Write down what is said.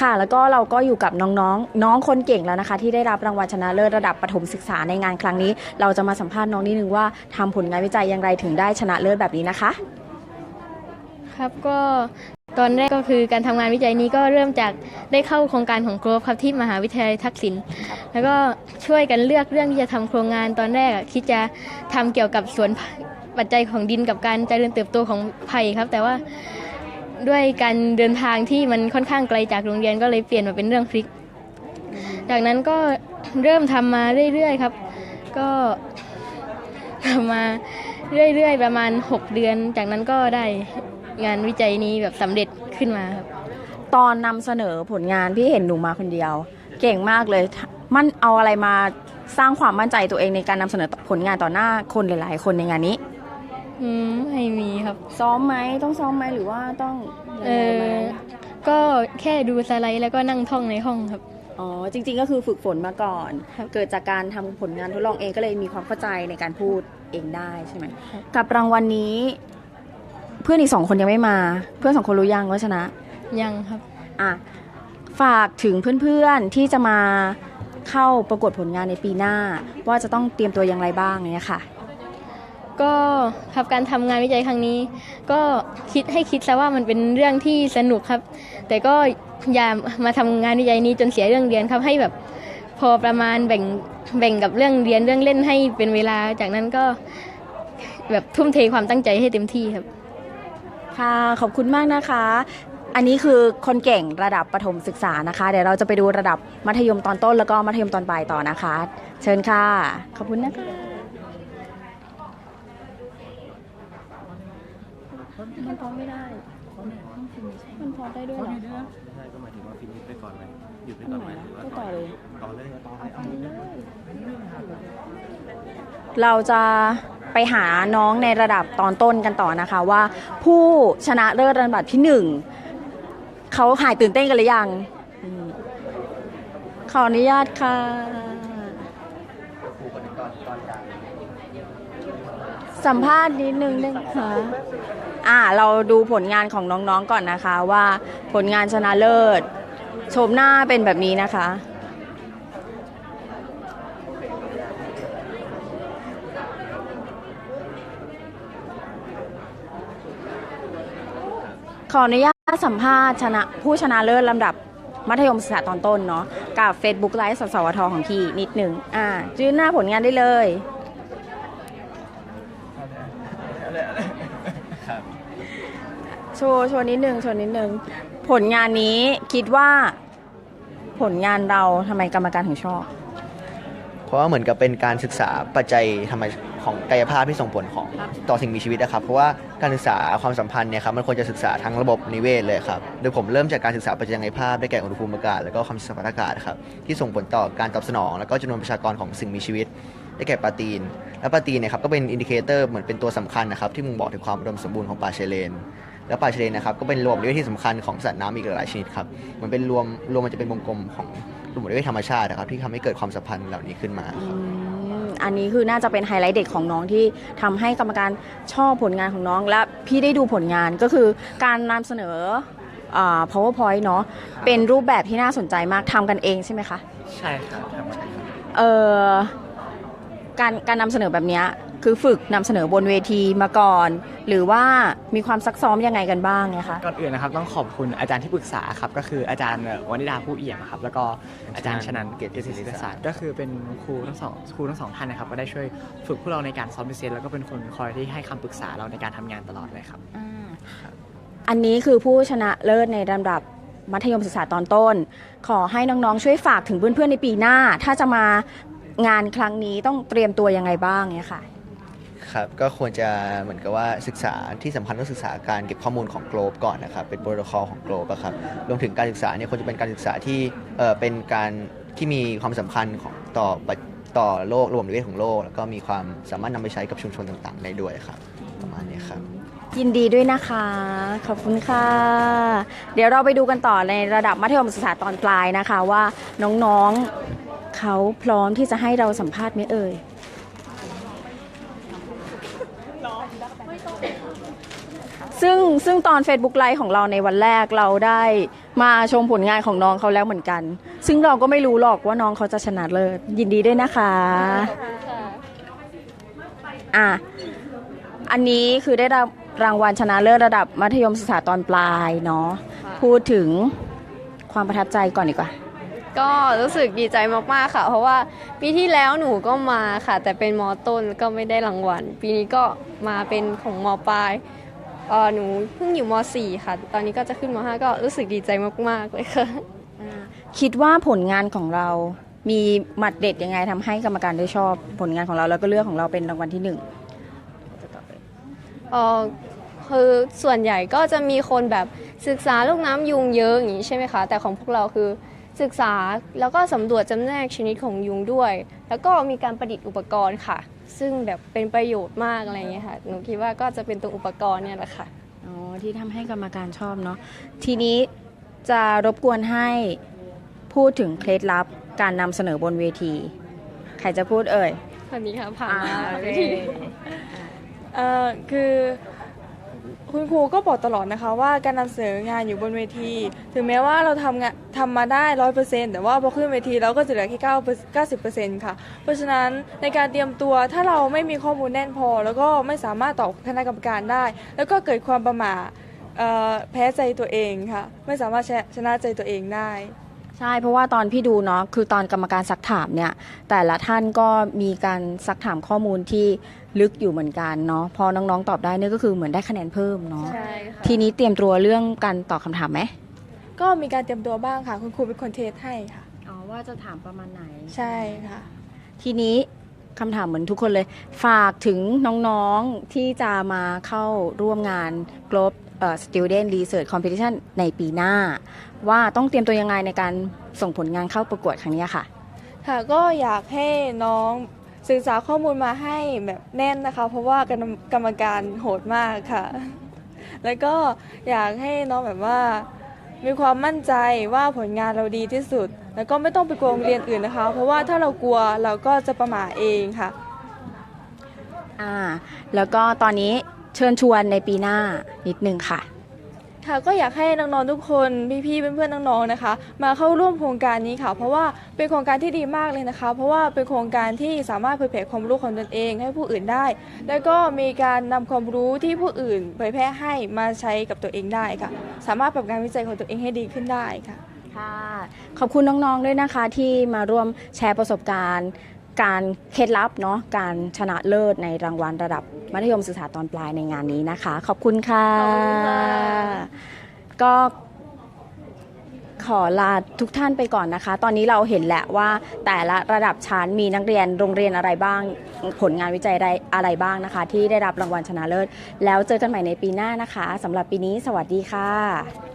ค่ะ แล้วก็เราก็อยู่กับน้องๆ น้องคนเก่งแล้วนะคะ ที่ได้รับรางวัลชนะเลิศระดับประถมศึกษาในงานครั้งนี้ เราจะมาสัมภาษณ์น้องนิดนึงว่าทำผลงานวิจัยอย่างไรถึงได้ชนะเลิศแบบนี้นะคะ ครับก็ตอนแรกก็คือการทำงานวิจัยนี้ก็เริ่มจากได้เข้าโครงการของโกลฟครับที่มหาวิทยาลัยทักษิณแล้วก็ช่วยกันเลือกเรื่องที่จะทำโครงงานตอนแรกอะคิดจะทำเกี่ยวกับสวนปัจจัยของดินกับการเจริญเติบโตของไผ่ครับ แต่ว่า ด้วยการเดินทางที่มันค่อนข้างไกลจากโรงเรียนก็เลยเปลี่ยนมาเป็นเรื่องพริก จากนั้นก็เริ่มทำมาเรื่อยๆครับ ก็ทำมาเรื่อยๆประมาณ 6 เดือน จากนั้นก็ได้งานวิจัยนี้แบบสำเร็จขึ้นมาครับตอนนำเสนอผลงานพี่เห็นหนูมาคนเดียว เก่งมากเลยมันเอาอะไรมาสร้างความมั่นใจตัวเองในการนำเสนอผลงานต่อหน้าคนหลาย ๆ คนในงานนี้ อืมไม่มีครับ ซ้อมไหมต้องซ้อมไหมหรือว่าต้องเอยังไงไหมอก็แค่ดูสไลด์แล้วก็นั่งท่องในห้องครับ อ๋อจริง ๆ ก็คือฝึกฝนมาก่อน ครับเกิดจากการทำผลงานทดลองเองก็เลยมีความเข้าใจในการพูดเองได้ใช่ไหมครับ กับรางวัลนนี้ เพื่อนอีกสองคนยังไม่มา เพื่อนสองคนรู้ยังว่าชนะ ยังครับ อะฝากถึงเพื่อนๆที่จะมาเข้าประกวดผลงานในปีหน้า ว่าจะต้องเตรียมตัวอย่างไรบ้างเนี่ยค่ะ ก็ครับการทำงานวิจัยครั้งนี้ ก็คิดให้คิดซะว่ามันเป็นเรื่องที่สนุกครับ แต่ก็อย่ามาทำงานวิจัยนี้จนเสียเรื่องเรียนครับให้แบบพอประมาณแบ่งแบ่งกับเรื่องเรียนเรื่องเล่นให้เป็นเวลา จากนั้นก็แบบทุ่มเทความตั้งใจให้เต็มที่ครับ ค่ะขอบคุณมากนะคะ อันนี้คือคนเก่งระดับประถมศึกษานะคะ เดี๋ยวเราจะไปดูระดับมัธยมตอนต้นแล้วก็มัธยมตอนปลายต่อนะคะ เชิญค่ะ ขอบคุณนะคะ มันพร้อมไม่ได้มันพร้อมได้ด้วยเหรอใช่ก็หมายถึงว่าฟินิชไปก่อนไหมหยุดไปอันก่อนไหนไหมหรือว่าก็ต่อเลยต่อเลยต่อเลยเอาเลยเราจะไปหาน้องในระดับตอนต้นกันต่อนะคะว่า ผู้ชนะเลิศระดับที่หนึ่งเขาหายตื่นเต้นกันหรือยังอืมขออนุญาตค่ะ สัมภาษณ์นิดนึงได้ไหมคะอ่า เราดูผลงานของน้องๆก่อนนะคะ ว่าผลงานชนะเลิศโฉมหน้าเป็นแบบนี้นะคะ ขออนุญาตสัมภาษณ์ชนะผู้ชนะเลิศลำดับมัธยมศึกษาตอนต้นเนาะกับ Facebook ไลฟ์สสวทของพี่นิดหนึ่งอ่า จื้อหน้าผลงานได้เลย ครับ โชว์โชว์นิดนึงโชว์นิดนึง ผลงานนี้คิดว่าผลงานเราทำไมกรรมการถึงชอบ เพราะว่าเหมือนกับเป็นการศึกษาปัจจัยธรรมของกายภาพที่ส่งผลของต่อสิ่งมีชีวิตนะครับ เพราะว่าการศึกษาความสัมพันธ์เนี่ยครับมันควรจะศึกษาทั้งระบบนิเวศเลยครับโดยผมเริ่มจากการศึกษาปัจจัยกายภาพได้แก่อุณหภูมิอากาศแล้วก็ความสัมพันธ์อากาศครับที่ส่งผลต่อการตอบสนอง แล้วก็จำนวนประชากรของสิ่งมีชีวิต ได้แก่ปลาตีน และปลาตีนเนี่ยครับก็เป็นอินดิเคเตอร์เหมือนเป็นตัวสำคัญนะครับที่มึงบอกถึงความอุดมสมบูรณ์ของป่าเชเลน แล้วป่าชายเลนนะครับก็เป็นรวมนิเวศที่สำคัญของสัตว์น้ำอีกหลายชนิดครับเหมือนเป็นรวมรวมมันจะเป็นวงกลมของกลุ่มนิเวศธรรมชาตินะครับที่ทำให้เกิดความสัมพันธ์เหล่านี้ขึ้นมาครับอืมอันนี้คือน่าจะเป็นไฮไลท์เด็ดของน้องที่ทำให้กรรมการชอบผลงานของน้อง และพี่ได้ดูผลงานก็คือการนำเสนออ่า powerpoint เนาะเป็นรูปแบบที่น่าสนใจมากทำกันเองใช่ไหมคะ ใช่ครับทำมาได้ครับเอ่อ การการนำเสนอแบบเนี้ยคือฝึกนำเสนอบนเวทีมาก่อน หรือว่ามีความซักซ้อมยังไงกันบ้างเนี่ยคะ ก่อนอื่นนะครับต้องขอบคุณอาจารย์ที่ปรึกษาครับก็คืออาจารย์เอ่อวนิดาผู้เอี่ยมครับแล้วก็อาจารย์ชนันเกียรติศิลปศาสตร์ก็คือเป็นครูทั้งสองครูทั้งสองท่านนะครับก็ได้ช่วยฝึกพวกเราในการซ้อมพิเศษแล้วก็เป็นคนคอยที่ให้คำปรึกษาเราในการทำงานตลอดเลยครับ อันนี้คือผู้ชนะเลิศในลำดับมัธยมศึกษาตอนต้น ขอให้น้องๆช่วยฝากถึงเพื่อนๆในปีหน้า ถ้าจะมา งานครั้งนี้ต้องเตรียมตัวยังไงบ้างเนี่ยค่ะ ครับก็ควรจะเหมือนกับว่าศึกษาที่สำคัญต้องศึกษาการเก็บข้อมูลของโกลบก่อนนะครับ เป็นโปรโตคอลของโกลบครับรวมถึงการศึกษาเนี่ยควรจะเป็นการศึกษาที่เออเป็นการที่มีความสำคัญของต่อปัจต่อโลกรวมนิเวศของโลก แล้วก็มีความสามารถนำไปใช้กับชุมชนต่างๆ ได้ด้วยครับ ประมาณนี้ครับ ยินดีด้วยนะคะ ขอบคุณค่ะ เดี๋ยวเราไปดูกันต่อในระดับมัธยมศึกษาตอนปลายนะคะว่าน้องๆ เขาพร้อมที่จะให้เราสัมภาษณ์ไหมเอ่ยซึ่งซึ่งตอน Facebook ไลฟ์ของเราในวันแรกเราได้มาชมผลงานของน้องเขาแล้วเหมือนกัน ซึ่งเราก็ไม่รู้หรอกว่าน้องเขาจะชนะเลิศยินดีด้วยนะคะอะอันนี้คือได้รับรางวัลชนะเลิศระดับมัธยมศึกษาตอนปลายเนาะพูดถึงความประทับใจก่อนดีกว่า ก็รู้สึกดีใจมากๆค่ะ เพราะว่าปีที่แล้วหนูก็มาค่ะ แต่เป็นมอต้นก็ไม่ได้รางวัล ปีนี้ก็มาเป็นของมอปลายเออหนูเพิ่งอยู่มสี่ค่ะ ตอนนี้ก็จะขึ้นมห้าก็รู้สึกดีใจมากๆเลยค่ะ คิดว่าผลงานของเรามีหมัดเด็ดยังไงทำให้กรรมการได้ชอบผลงานของเราแล้วก็เลือกของเราเป็นรางวัลที่หนึ่งเออคือส่วนใหญ่ก็จะมีคนแบบศึกษาลูกน้ำยุงเยอะอย่างนี้ใช่ไหมคะ แต่ของพวกเราคือ ศึกษาแล้วก็สำรวจจำแนกชนิดของยุงด้วย แล้วก็มีการประดิษฐ์อุปกรณ์ค่ะ ซึ่งแบบเป็นประโยชน์มากอะไรอย่างเงี้ยค่ะ หนูคิดว่าก็จะเป็นตัวอุปกรณ์เนี่ยแหละค่ะ อ๋อที่ทำให้กรรมการชอบเนาะทีนี้จะรบกวนให้พูดถึงเคล็ดลับการนำเสนอบนเวที ใครจะพูดเอ่ยวันนี้ค่ะผ่านอ่ามาโอเวเคที เอ่อคือ คุณครูก็บอกตลอดนะคะว่าการนำเสนองานอยู่บนเวที ถึงแม้ว่าเราทำงานทำมาได้ร้อยเปอร์เซ็นต์แต่ว่าพอขึ้นเวทีเราก็จะเหลือแค่เก้าเก้าสิบเปอร์เซ็นต์ค่ะ เพราะฉะนั้นในการเตรียมตัวถ้าเราไม่มีข้อมูลแน่นพอ แล้วก็ไม่สามารถตอบคณะกรรมการได้ แล้วก็เกิดความประมาทเอ่อแพ้ใจตัวเองค่ะ ไม่สามารถชนะชนะใจตัวเองได้ใช่เพราะว่าตอนพี่ดูเนาะคือตอนกรรมการซักถามเนี่ยแต่ละท่านก็มีการซักถามข้อมูลที่ ลึกอยู่เหมือนกันเนาะพอน้องๆตอบได้เนี่ยก็คือเหมือนได้คะแนนเพิ่มเนาะใช่ค่ะทีนี้เตรียมตัวเรื่องการตอบคำถามไหมก็มีการเตรียมตัวบ้างค่ะ คุณครูเป็นคนเทสให้ค่ะ อ๋อว่าจะถามประมาณไหน ใช่ค่ะ ทีนี้คำถามเหมือนทุกคนเลย ฝากถึงน้องๆที่จะมาเข้าร่วมงาน Globe เอ่อ Student Research Competition ในปีหน้า ว่าต้องเตรียมตัวยังไงในการส่งผลงานเข้าประกวดครั้งเนี้ยค่ะ ค่ะก็อยากให้น้อง ศึกษาข้อมูลมาให้แบบแน่นนะคะ เพราะว่ากรรมการโหดมากค่ะ แล้วก็อยากให้น้องแบบว่า มีความมั่นใจว่าผลงานเราดีที่สุด แล้วก็ไม่ต้องไปกลัวโรงเรียนอื่นนะคะ เพราะว่าถ้าเรากลัวเราก็จะประมาทเองค่ะ อ่า แล้วก็ตอนนี้เชิญชวนในปีหน้านิดนึงค่ะ ค่ะก็อยากให้น้องๆทุกคนพี่ๆเพื่อนๆน้องๆนะคะ มาเข้าร่วมโครงการนี้ค่ะ เพราะว่าเป็นโครงการที่ดีมากเลยนะคะ เพราะว่าเป็นโครงการที่สามารถเผยแพร่ความรู้ของตนเอง ให้ผู้อื่นได้ แล้วก็มีการนำความรู้ที่ผู้อื่นเผยแพร่ให้มาใช้กับตัวเองได้ค่ะ สามารถปรับการวิจัยของตัวเองให้ดีขึ้นได้ค่ะค่ะขอบคุณน้องๆด้วยนะคะที่มาร่วมแชร์ประสบการณ์ การเคล็ดลับเนาะการชนะเลิศในรางวัลระดับมัธยมศึกษาตอนปลายในงานนี้นะคะขอบคุณค่ะขอบคุณค่ะ ก็ขอลาทุกท่านไปก่อนนะคะ ตอนนี้เราเห็นแหละว่าแต่ละระดับชั้นมีนักเรียนโรงเรียนอะไรบ้าง ผลงานวิจัยได้อะไรบ้างนะคะ ที่ได้รับรางวัลชนะเลิศ แล้วเจอกันใหม่ในปีหน้านะคะสำหรับปีนี้สวัสดีค่ะ